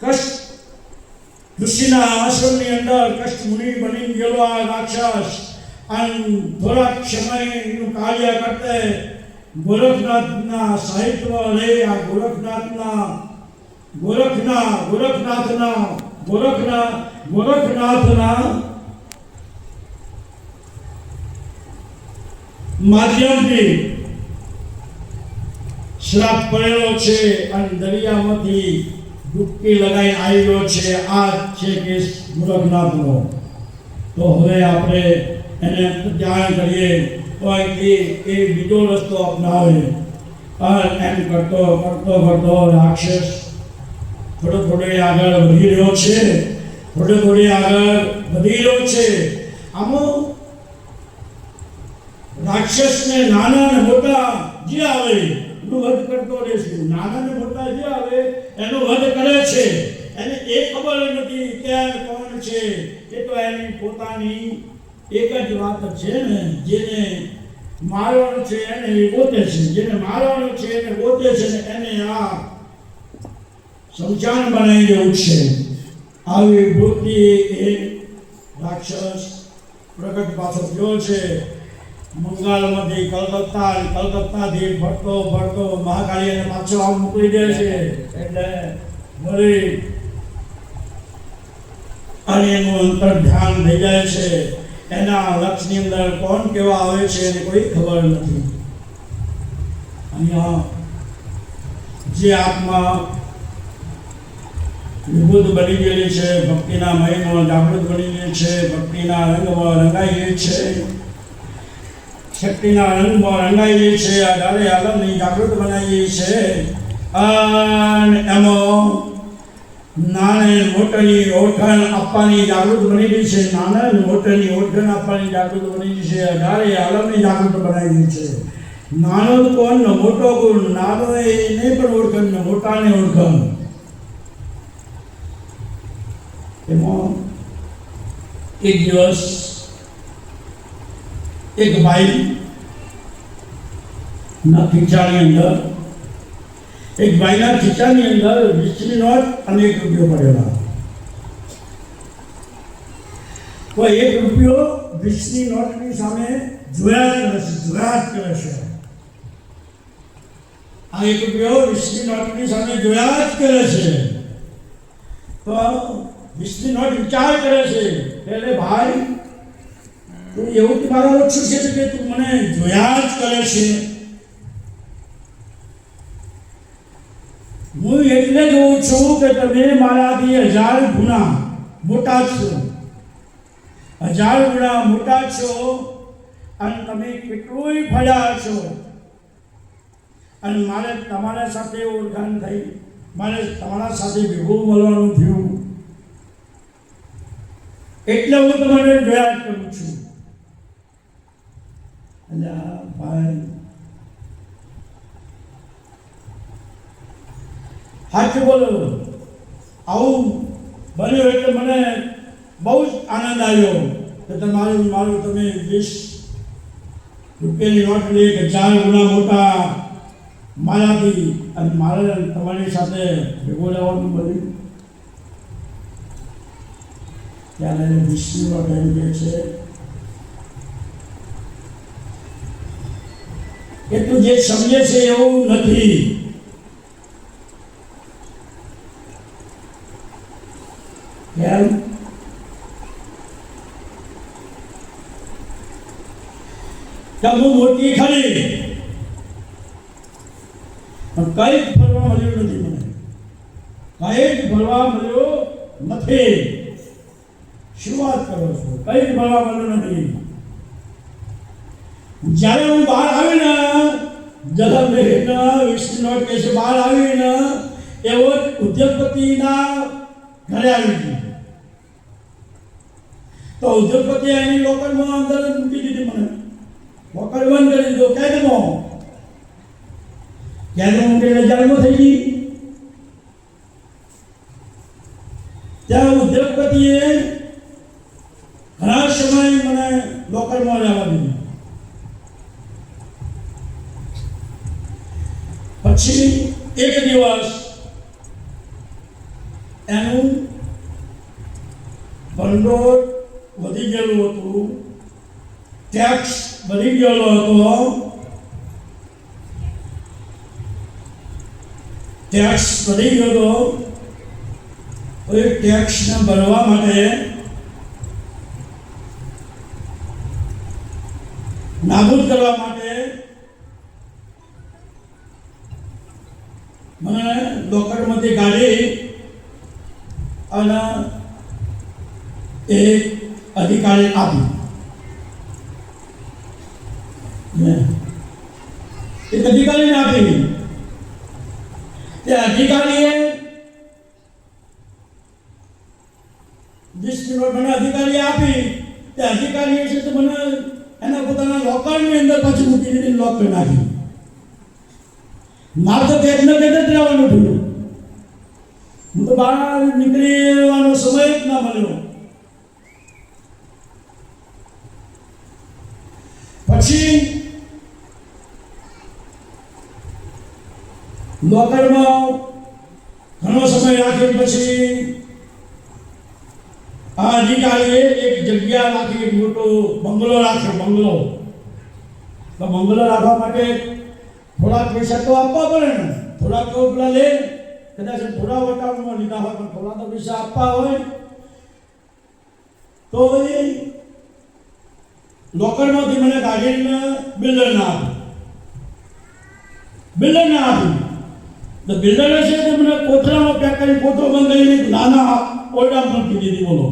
કષ્ટ. ઋષિના આશ્રમની અંદર કષ્ટ મુનિ બની ગયેલો આ રાક્ષસ. અને થોડાક સમયનું કાર્ય કરતે ગોરખનાથના સાહિત્ય લઈ આ ગોરખનાથના, ગોરખના ગોરખનાથના ગોરખના, ગોરખનાથના માધ્યમથી શ્રાપ પડેલો છે અને દરિયામાંથી ડૂબકી લગાઈ આવ્યો છે. આ છે કે ગોરખનાથનો તો હવે આપણે એને જાણ કરીએ. તો એ એ બીજો રસ્તો અપનાવે. એમ કરતો કરતો કરતો રાક્ષસ થોડો થોડો આગળ વધી રહ્યો છે. થોડો થોડો આગળ વધી રહ્યો છે. આમાં રાક્ષસને નાના ને મોટા જે આવે એનું વધ કરતો રહેશે નાના ને મોટા જે આવે, એનો વધ કરે છે. એને એ ખબર નથી ક્યાં કોણ છે. એ તો એની પોતાની એક જ વાત છે ને, જેને મારવાનું છે એને એ ગોતે છે. જેને મારવાનું છે એને ગોતે છે ને એને આ સમજાણ બનાવી દેવું છે. આવી વૃત્તિ એ રાક્ષસ પ્રગટ પાછો થયો છે. બંગાળમાંથી કલકત્તા કલકત્તાથી ફરતો ફરતો મહાકાળીને પાછો આમ મોકલી દે છે. એટલે વળી અને એનું અંતર ધ્યાન થઈ જાય છે. એના લક્ષની અંદર કોણ કેવા આવે છે એને કોઈ ખબર નથી. અહીંયા જે આત્મા વિભૂત બની ગયેલી છે, ભક્તિના મહિમાં જાગૃત બની ગયેલી છે, ભક્તિના રંગમાં રંગાઈ ગઈ છે. શક્તિના રંગમાં રંગાઈએ ગઈ છે અઢારે આલમની જાગૃત બનાવી ગઈ છે. અને એમાં નાને મોટાની ઓઠણ આપવાની જાગૃત બની ગઈ છે નાના મોટની ઓળખાણ આપવાની જાગૃત બની ગઈ છે અઢારે આલમની જાગૃત બનાવી છે. નાનો કોણ મોટો કોણ નાનો એને પણ ઓળખન ને મોટાને ઓળખાણ. એમાં એક દિવસ એક ભાઈ ના ખીચાની અંદર, એક ભાઈના ખીચાની અંદર વીસની નોટ અને એક રૂપિયો પડેલા. તો એક રૂપિયો વીસની નોટની સામે જોયા જ કરે છે જોયા જ કરે છે. આ એક રૂપિયો વીસની નોટની સામે જોયા જ કરે છે. તો વીસની નોટ વિચાર કરે છે, એટલે ભાઈ એવું જ મારો ઓછું છે કે તું મને જોયા જ કરે છે. હું એટલે જોઉં છું કે તમે મારાથી હજાર ગુણા મોટા છો. હજાર ગુણા મોટા છો અને તમે કેટલુંય ફળ્યા છો. અને મારે તમારા સાથે ઓળખાણ થઈ. મારે તમારા સાથે ભેગું મળવાનું થયું. એટલે હું તમારે જોયા જ કરું છું. અલ્યા ભાઈ સાચું બોલો. આવું બન્યું એટલે મને બહુ જ આનંદ આવ્યો કે તમારું મારું તમે વીસ રૂપિયાની નોટ લઈ કે ચાર ગુણા મોટા મારાથી અને મારે તમારી સાથે ભેગો રહેવાનું બન્યું. ત્યારે વિષ્ણુનો એમ કહે છે કે તું જે સમજે છે એવું નથી. કેમ? મોટી ખરી. પણ કઈ ફરવા મળ્યું નથી મને. કઈ ફરવા મળ્યું નથી. શું વાત કરો છો? કઈ ફરવા મળ્યું નથી. જ્યારે હું બહાર આવી ને જરા મેઘના વિષ્ણુ કે બહાર આવી ને એવો ઉદ્યોગપતિના ઘરે આવી તો ઉદ્યોગપતિ એની લોકલમાં અંદર મૂકી દીધી મને. લોકલ બંધ કરી દીધો કેદમાં? કેદમાં મૂકીને જાળમાં થઈ ગઈ. ત્યાં ઉદ્યોગપતિએ ઘણા સમય મને લોકલમાં રહેવા દીધું પછી એક દિવસ એનું ભંડોળ વધી ગયેલું હતું ટેક્સ વધી ગયેલો હતો ટેક્સ વધી ગયો હતો તો એ ટેક્સને ભરવા માટે નાબૂદ કરવા માટે મને લોકરમાંથી કાઢી અને એ અધિકારી આપી. એક અધિકારીને આપી. તે અધિકારીએ વીસ મિનિટ મને અધિકારી આપી. તે અધિકારીએ છે તો મને એના પોતાના લોકરની અંદર પછી મૂકી દીધી લોક નાખી. મારે તો કંઈક ને કંઈક જ રહેવાનું થયું. હું તો બહાર નીકળવાનો સમય જ ના મળ્યો. પછી લોકરમાં ઘણો સમય રાખ્યો પછી આ અધિકારીએ એક જગ્યા રાખી મોટો બંગલો રાખ્યો, બંગલો. તો બંગલો રાખવા માટે થોડાક પૈસા તો આપવા પડે ને? થોડાક તો પેલા લે. કદાચ થોડા વટાણમાં લીધા હોય, પણ થોડા તો પૈસા આપવા હોય. તો એ લોકરમાંથી મને કાઢીને બિલ્ડરને આપ્યું બિલ્ડરને આપ્યું તો બિલ્ડરે છે તે મને કોથળામાં પેક કરી કોથળો બંધ કરીને નાના ઓરડામાં મૂકી દીધી, બોલો.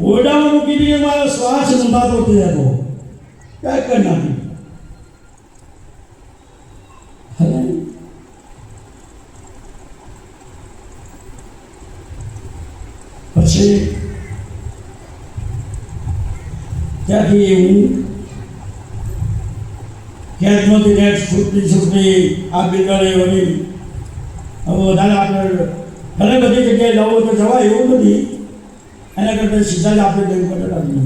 ઓરડામાં મૂકી દીધી મારો શ્વાસ નોંધાતો થઈ હતો પેક કરી નાખી હવે પછી ત્યાંથી હું ક્યાંકમાંથી ક્યાંક છૂટતી છૂટતી આ બિલ્ડરે વળી હવે વધારે આપણે ઘણી બધી જગ્યાએ જવું તો જવાય એવું નથી એના કરતાં સીધા જ આપણે બેંક પર રાખી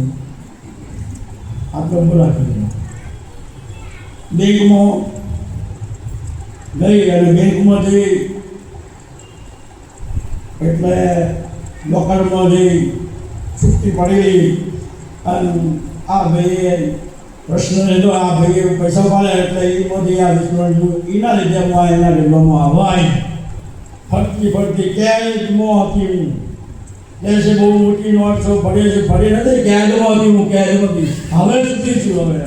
આપણે ઊભું રાખી બેંકમાં ગઈ અને બેંકમાંથી એટલે લોકરમાં જઈ છૂટી પડી અને આ ભાઈએ પ્રશ્ન લીધો, આ ભાઈએ પૈસા પાડે એટલે એ મોદી આ વિષ્ણુ એના લીધે હું એના લીધવામાં આવાય. ફરતી ફરતી ક્યાંય મો હતી હું. એ છે બહુ મોટી નોટ છો, ભરે છે, ભરે નથી કેદમાં હતી હું ક્યારે નથી હવે સુધી છું હવે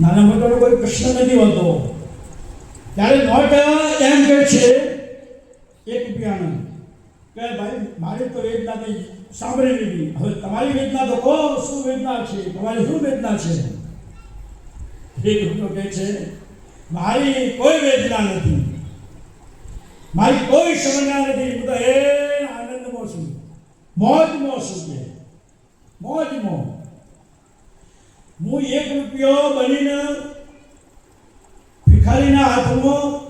નાના મોટાનો કોઈ પ્રશ્ન નથી હોતો. ત્યારે નોટ એમ કે છે, એક રૂપિયાનો કે ભાઈ, મારી તો વેદના નહીં સાંભળી લીધી હવે તમારી વેદના તો કહો, શું વેદના છે? તમારી શું વેદના છે? એક રૂપિયો કહે છે, મારી કોઈ વેદના નથી. મારી કોઈ સમજ્ઞા નથી. હું તો, એ આનંદમાં છું. મોજમાં છું કે. મોજમાં હું એક રૂપિયો બનીને ભિખારીના હાથમાં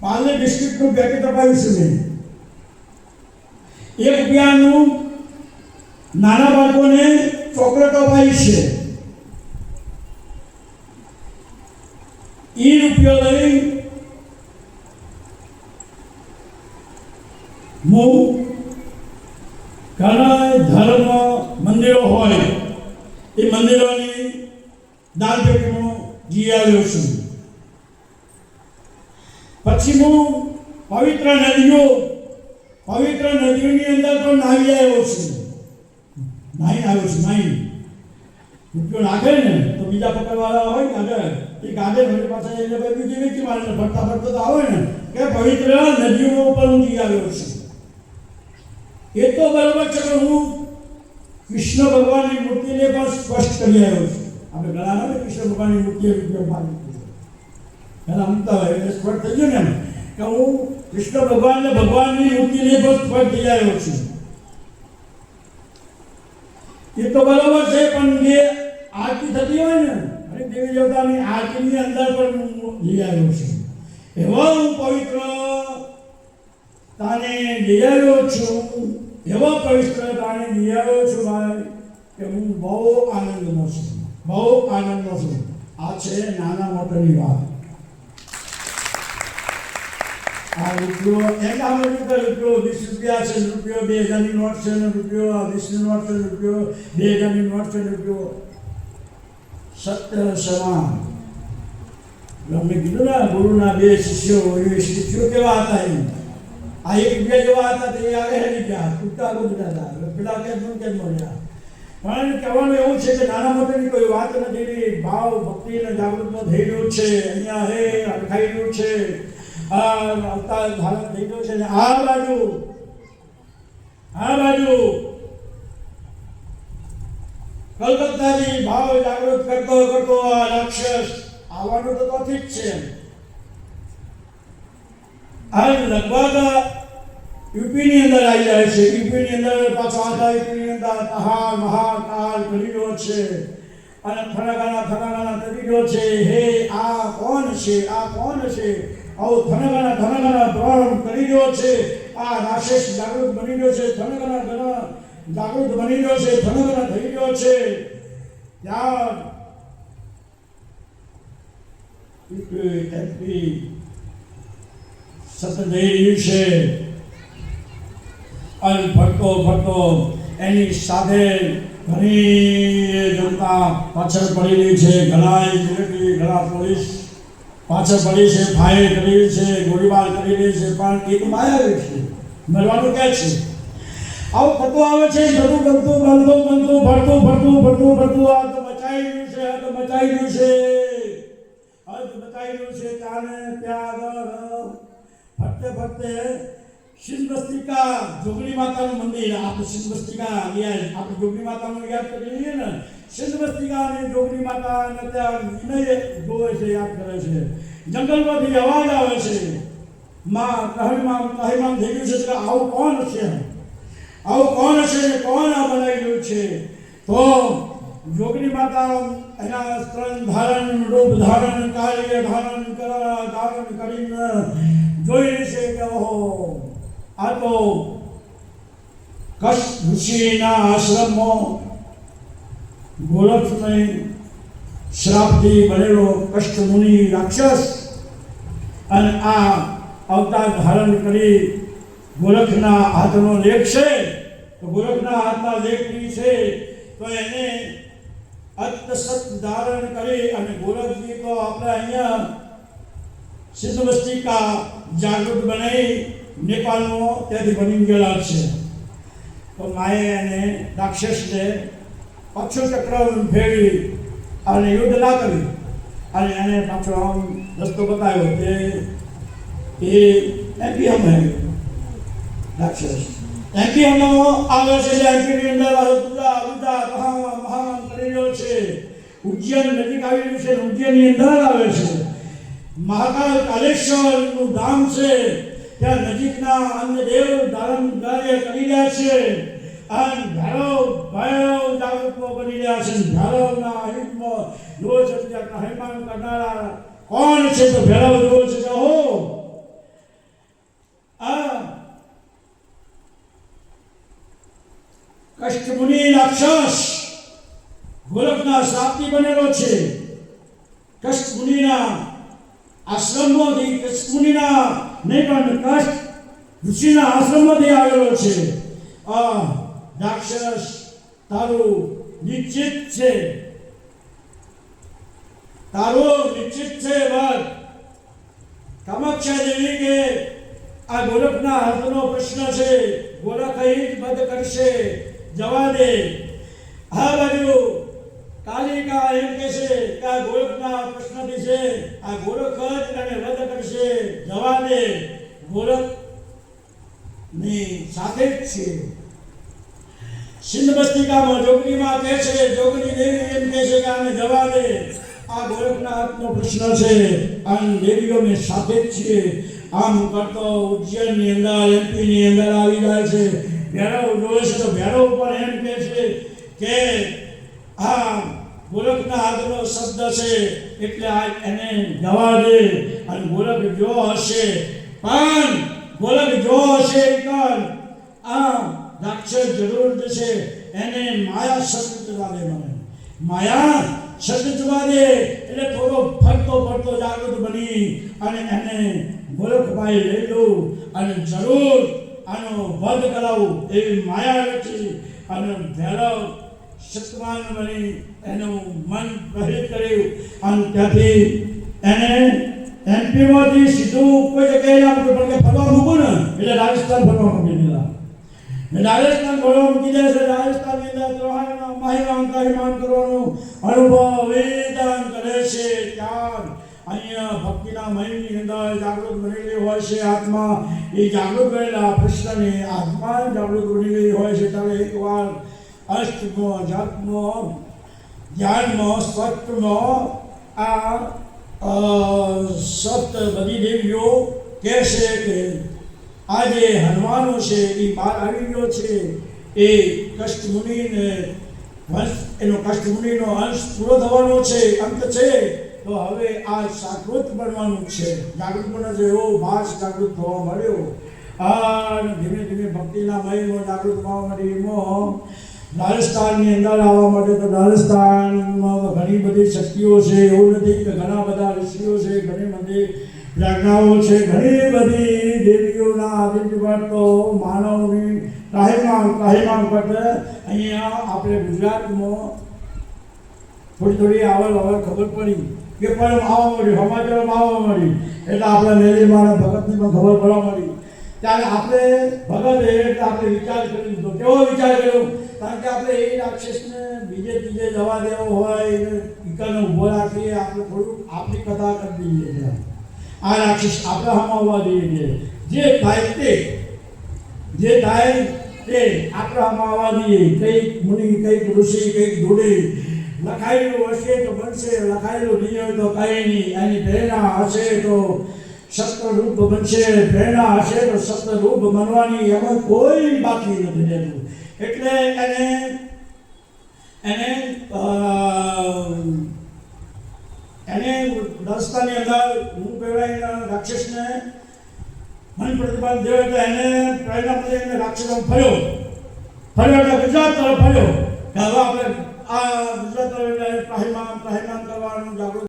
પાર્લે ડિસ્ટ્રિક્ટનું પેકેટ અપાવ્યું છે એક રૂપિયાનું નાના બાળકોને ચોકલેટ અપાવી છે. એ રૂપિયો લઈ હું ઘણા ધર્મ મંદિરો હોય. એ મંદિરોની દાન પેટીમાં જી આવ્યો છું પછી હું પવિત્ર નદીઓ પવિત્ર નદીઓની અંદર પણ નાહી આવ્યો છું નાહી આવ્યો છું નાહી રૂપિયો નાખે ને તો બીજા પકડવાળા હોય ને આગળ એ ગાડે મારી પાસે એને ભાઈ બીજી વેચી મારે ફરતા ફરતા તો આવે ને કે પવિત્ર નદીઓ ઉપર હું જઈ આવ્યો છું એ તો બરાબર છે પણ હું કૃષ્ણ ભગવાનની મૂર્તિને પણ સ્પષ્ટ કરી આવ્યો છું આપણે ઘણા આવે કૃષ્ણ ભગવાનની મૂર્તિ રૂપિયો મારી પહેલાં મૂકતા હોય એટલે સ્પષ્ટ થઈ ગયું ને એમ કે હું કૃષ્ણ ભગવાનને ભગવાનની યુક્તિને સ્પષ્ટ થઈ આવ્યો છું. એ તો બરાબર છે, પણ જે આરતી થતી હોય ને અને દેવી દેવતાની આરતીની અંદર પણ હું આવ્યો છું. એવા હું પવિત્ર તાને જઈ છું. એવા પવિત્ર તાને જઈ છું ભાઈ, કે હું બહુ આનંદનો છું. બહુ આનંદનો છું. આ છે નાના મોટાની વાત. આ રૂપિયો એના બધું તો રૂપિયો વીસ રૂપિયા છે રૂપિયો બે હજારની નોટ છે ને રૂપિયો વીસની નોટ છે રૂપિયો બે હજારની નોટ છે રૂપિયો સત્ય સમાન અમે કીધું ને ગુરુના બે શિષ્યો એ શિષ્યો કેવા હતા એમ આ એક બે જેવા હતા તે આગળ હેરી ગયા તૂટતા ગુજરા હતા પેલા કેમ કેમ મળ્યા પણ કહેવાનું એવું છે કે નાના મોટાની કોઈ વાત નથી ભાવ ભક્તિ અને જાગૃતમાં થઈ રહ્યું છે અહીંયા હે અટકાઈ રહ્યું છે આ અવતાર ધારણ થઈ રહ્યું છે બાજુ, આ બાજુ આવવાનું તો છે. આ લગભગ યુપીની અંદર આવી જાય છે. યુપીની અંદર પાછો આખા યુપીની અંદર તહાર મહાકાલ રહ્યો છે. અને થનગાના કરી રહ્યો છે. હે, આ કોણ છે? આ કોણ છે? આવો થનગાના થનગાના પ્રારંભ કરી રહ્યો છે. આ રાશેષ જાગૃત બની રહ્યો છે થનગાના ઘણા જાગૃત બની રહ્યો છે થનગાના થઈ રહ્યો છે. ત્યાં સતત જઈ રહ્યું છે. અને ફરતો એની સાથે ઘણી જનતા પાછળ પડી રહી છે. ઘણા ઘણા પોલીસ પાછળ પડી છે ફાયર કરી છે, ગોળીબાર કરી રહી છે, પણ એ તો માયા છે. મરવાનું કહે છે. આવું થતું આવે છે બધું બનતું બનતું બનતું ભરતું ભરતું ભરતું ભરતું આ તો મચાઈ રહ્યું છે, આ તો મચાઈ રહ્યું છે. આ તો રહ્યું છે, તાને ત્યાં ફરતે ફરતે શિલબસ્તિકા જોગણી માતાનું મંદિર આપણે શિલબસ્તિકા યાદ આપણે જોગણી માતાનું યાદ કરીએ ને શિલબસ્તિકા અને જોગણી માતા અને ત્યાં વિનય જોવે છે, યાદ કરે છે. જંગલમાંથી અવાજ આવે છે. માં કહીમાં કહેમાં થઈ ગયું છે કે આવું કોણ છે આવું કોણ છે કોણ આ બનાવી છે? તો જોગણી માતા એના સ્ત્રન ધારણ, રૂપ ધારણ, કાર્ય ધારણ ધારણ કરીને જોઈ છે કે ઓહો આ તો કશ ઋષિના આશ્રમમાં ગોરખને શ્રાપથી બનેલો કષ્ટ મુનિ રાક્ષસ અને આ અવતાર ધારણ કરી ગોરખના હાથનો લેખ છે તો ગોરખના હાથના લેખની છે તો એને અત્સત ધારણ કરી અને ગોરખજી તો આપણે અહીંયા સિદ્ધવસ્તિકા જાગૃત બનાવી નેપાળમાં ત્યાંથી બની ગયેલા છે. તો માએ એને રાક્ષસને પાછો ચક્ર ફેરવી અને યુદ્ધ ના કર્યું. અને એને પાછો આમ રસ્તો બતાવ્યો કે એ એમપી અમે રાક્ષસ. એમપી અમે આવે છે જે એમપીની અંદર બધા બધા મહાન મહાન કરી છે. ઉજ્જૈન નજીક આવી રહ્યું છે ઉજ્જૈનની અંદર આવે છે. મહાકાલ કાલેશ્વરનું ધામ છે. ત્યાં નજીકના અન્ય દેવ ધારણ કાર્ય કરી રહ્યા છે. અને ભૈરવ ભૈરવ જાગૃતમાં બની રહ્યા છે. યુગમાં જોવો છે ત્યાં હૈમાન કરનારા કોણ છે? તો ભેરવ જોવો છે. કહો આ કષ્ટમુનિ રાક્ષસ ગોરખના શ્રાપથી બનેલો છે. કષ્ટમુનિના આશ્રમમાંથી કષ્ટમુનિના પણ કષ્ટ ઋષિના આશ્રમમાંથી આવેલો છે. આ રાક્ષસ તારું નિશ્ચિત છે. તારો નિશ્ચિત છે વાત. કામાક્ષા દેવી કે આ ગોરખના હાથનો પ્રશ્ન છે. ગોરખ અહીં જ બંધ કરશે. જવા દે. હા બાજુ. કાલિકા એમ કે છે કે આ ગોરખના પ્રશ્નથી છે, આ ગોરખ જ તને રદ કરશે. જવા ગોરખની સાથે જ છે. સિંધ બસ્તિકામાં કહે છે જોગણી દેવી એમ કહે છે કે આને જવા દે આ ગોરખના હાથનો પ્રશ્ન છે, આ દેવીઓને સાથે જ છીએ. આમ કરતો ઉજ્જૈનની અંદર, એમપીની અંદર આવી જાય છે. ભેરવ જોવે છે તો ભેરવ પણ એમ કહે છે કે આ ગોરખના હાથનો શબ્દ છે, એટલે આ એને જવા દે. અને ગોરખ જો હશે, પણ ગોરખ જો હશે કર. આ રાક્ષસ જરૂર છે, એને માયા શબ્દ દે મને. માયા શબ્દ દે, એટલે થોડો ફરતો ફરતો જાગૃત બની અને એને ગોરખભાઈ લઈ લઉં અને જરૂર આનો વધ કરાવું એવી માયા રચી અને ભૈરવ શક્તિમાન બની એનું મન પ્રહિત કર્યું અને ત્યાંથી એને એમપીમાંથી સીધું કોઈ જગ્યાએ ના પણ કે ફરવા મૂકું ને, એટલે રાજસ્થાન ફરવા મૂકી દીધા. રાજસ્થાન ફરવા મૂકી દે છે રાજસ્થાનની અંદર ત્રણમાં માહિમાન કાહિમાન કરવાનો અનુભવ વેદાન કરે છે. ત્યાર અહીંયા ભક્તિના મહિની અંદર જાગૃત બનેલી હોય છે આત્મા. એ જાગૃત બનેલા કૃષ્ણની આત્મા જાગૃત બની ગઈ હોય છે. ત્યારે એકવાર અષ્ટમો જાતનો ધ્યાનમાં સપ્તમો આ સપ્ત બધી દેવીઓ કહેશે કે આ જે હનુમાનો છે એ બહાર આવી ગયો છે. એ કષ્ટમુનિને વંશ, એનો કષ્ટમુનિનો અંશ પૂરો થવાનો છે, અંત છે. તો હવે આ જાગૃત બનવાનું છે. જાગૃત બને છે, એવો ભાસ જાગૃત થવા મળ્યો. અને ધીમે ધીમે ભક્તિના મહિમો જાગૃત થવા મળી એમાં રાજસ્થાનની અંદર આવવા માટે તો રાજસ્થાનમાં ઘણી બધી શક્તિઓ છે, એવું નથી કે ઘણા બધા ઋષિઓ છે, ઘણી બધી પ્રજ્ઞાઓ છે, ઘણી બધી દેવીઓના આદિત્યપટ તો માનવની કાહીમાં કાહીમાં કરતે અહીંયા આપણે ગુજરાતમાં થોડી થોડી આવડ આવડ ખબર પડી કે પણ આવવા મળી, સમાચારમાં આવવા મળી. એટલે આપણે મેલીમાં ભગતની પણ ખબર પડવા મળી. ત્યારે આપણે ભગત એટલે આપણે વિચાર કરી લીધો કેવો વિચાર કર્યો? કારણ કે આપણે એ રાક્ષસને બીજે ત્રીજે જવા દેવો હોય, એને ઈકાને ઊભો રાખીએ, આપણે થોડું આપણી કથા કરી દઈએ છીએ. આ રાક્ષસ આપણે હમાવવા દઈએ છીએ જે થાય તે, જે થાય તે આપણે હમાવવા દઈએ કંઈક મુનિ, કંઈક ઋષિ, કંઈક ધૂળી, લખાયેલું હશે તો બનશે, લખાયેલું નહીં હોય તો કંઈ નહીં. એની પ્રેરણા હશે તો સત્યરૂપ બનશે, પ્રેરણા હશે તો સત્યરૂપ બનવાની એમાં કોઈ બાકી નથી રહેતું. એટલે એને એને એને રસ્તાની અંદર હું કહેવાય રાક્ષસને મન પ્રતિપાદ દેવ એટલે એને પ્રેરણા મળે એને રાક્ષસ ફર્યો ફર્યો એટલે ગુજરાત તરફ ફર્યો કે હવે આપણે આ ગુજરાત તરફ એટલે ત્રાહિમામ ત્રાહિમામ કરવાનું જાગૃત